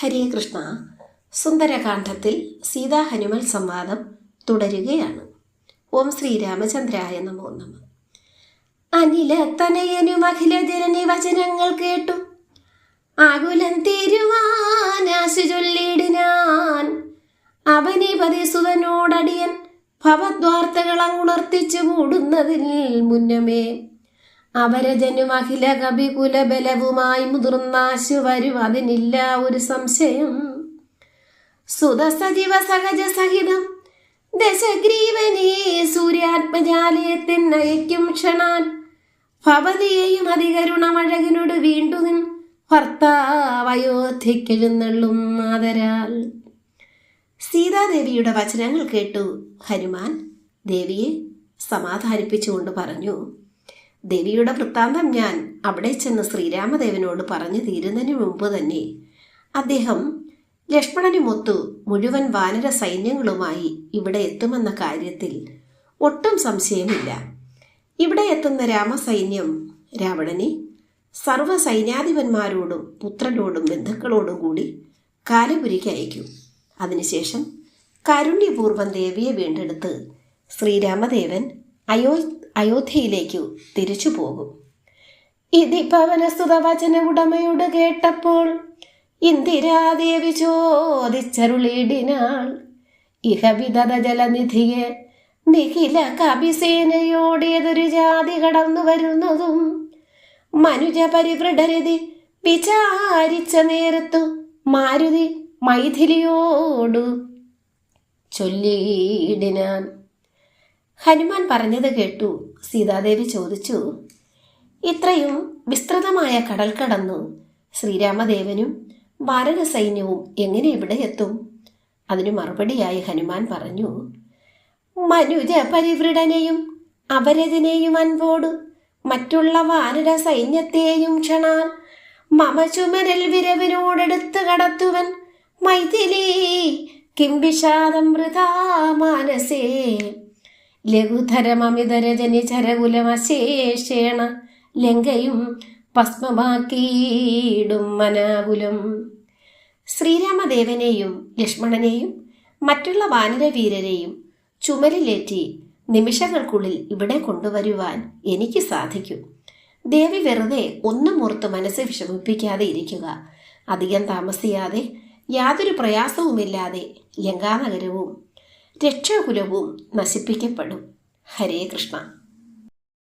ഹരേ കൃഷ്ണ. സുന്ദരകാന്ഡത്തിൽ സീതാ ഹനുമൽ സംവാദം തുടരുകയാണ്. ഓം ശ്രീരാമചന്ദ്രായ നമോ നമ. അനിലത്തനയനും അഖില ജനനി വചനങ്ങൾ കേട്ടു. ആകുലം തീരുവാൻ ആശു ചൊല്ലിയിടിനാൻ അവനെ പതിസുതനോടടിയൻ ഭവദ്വാർത്തകൾ അങ്ങുണർത്തിച്ചു മൂടുന്നതിൽ മുന്നമേ. അവരജനും അഖില കവികുല ബലവുമായി മുതിർന്നാശു വരും അതിനില്ല ഒരു സംശയം. സുതസജീവ സഹജ സഹിതം ദശഗ്രീവനെ സൂര്യാത്മജാലയത്തിൻ നയിക്കും ക്ഷണാൻ ഭവതിയെയും അതികരുണമഴകിനോട് വീണ്ടും ഭർത്താവയോധ്യക്കെഴുന്നള്ളും ആദരാൽ. സീതാദേവിയുടെ വചനങ്ങൾ കേട്ടു ഹനുമാൻ ദേവിയെ സമാധാനിപ്പിച്ചുകൊണ്ട് പറഞ്ഞു. ദേവിയുടെ വൃത്താന്തം ഞാൻ അവിടെ ചെന്ന് ശ്രീരാമദേവനോട് പറഞ്ഞു തീരുന്നതിന് മുമ്പ് തന്നെ അദ്ദേഹം ലക്ഷ്മണനുമൊത്തു മുഴുവൻ വാനര സൈന്യങ്ങളുമായി ഇവിടെ എത്തുമെന്ന കാര്യത്തിൽ ഒട്ടും സംശയമില്ല. ഇവിടെ എത്തുന്ന രാമസൈന്യം രാവണനെ സർവ സൈന്യാധിപന്മാരോടും പുത്രനോടും ബന്ധുക്കളോടും കൂടി കാലപുരിക്ക് അയക്കും. അതിനുശേഷം കാരുണ്യപൂർവം ദേവിയെ വീണ്ടെടുത്ത് ശ്രീരാമദേവൻ അയോ അയോധ്യയിലേക്കു തിരിച്ചു പോകും. ഇതി പവനസ്തുത വചന ഉടമയോട് കേട്ടപ്പോൾ ഇന്ദിരാദേവി ചോദിച്ചരുളിടിനാൾ ഇഹവിധത ജലനിധിയെ നിഖില കപിസേനയോടേതൊരു ജാതി കടന്നു വരുന്നതും മനുജ പരിവൃഢരതി വിചാരിച്ച നേരത്തു മാരുതി മൈഥിലിയോടു ചൊല്ലിയിടിനാൻ. ഹനുമാൻ പറഞ്ഞത് കേട്ടു. സീതാദേവി ചോദിച്ചു ഇത്രയും വിസ്തൃതമായ കടൽ കടന്നു. ശ്രീരാമദേവനും ഭാരത സൈന്യവും എങ്ങനെ ഇവിടെ എത്തും? അതിനു മറുപടിയായി ഹനുമാൻ പറഞ്ഞു മനുജ പരിവൃടനെയും അപരതിനെയും അൻപോട് മറ്റുള്ള വാനര സൈന്യത്തെയും ക്ഷണാൽ മമ ചുമരൽ വിരവിനോടെടുത്ത് കടത്തുവൻ മൈഥിലി. കിംബിഷാദം മാനസേ. ലഘുധരമമിതരജനി ചരകുലമശേഷേണ ലങ്കയും ഭസ്മമാക്കിയിടും മനാകുലം. ശ്രീരാമദേവനെയും ലക്ഷ്മണനെയും മറ്റുള്ള വാനരവീരരെയും ചുമലിലേറ്റി നിമിഷങ്ങൾക്കുള്ളിൽ ഇവിടെ കൊണ്ടുവരുവാൻ എനിക്ക് സാധിക്കും. ദേവി വെറുതെ ഒന്നും ഓർത്ത് മനസ്സ് വിഷമിപ്പിക്കാതെ ഇരിക്കുക. അധികം താമസിയാതെ യാതൊരു പ്രയാസവുമില്ലാതെ ലങ്കാനഗരവും രക്ഷാകുലവും നശിപ്പിക്കപ്പെടും. ഹരേ കൃഷ്ണ.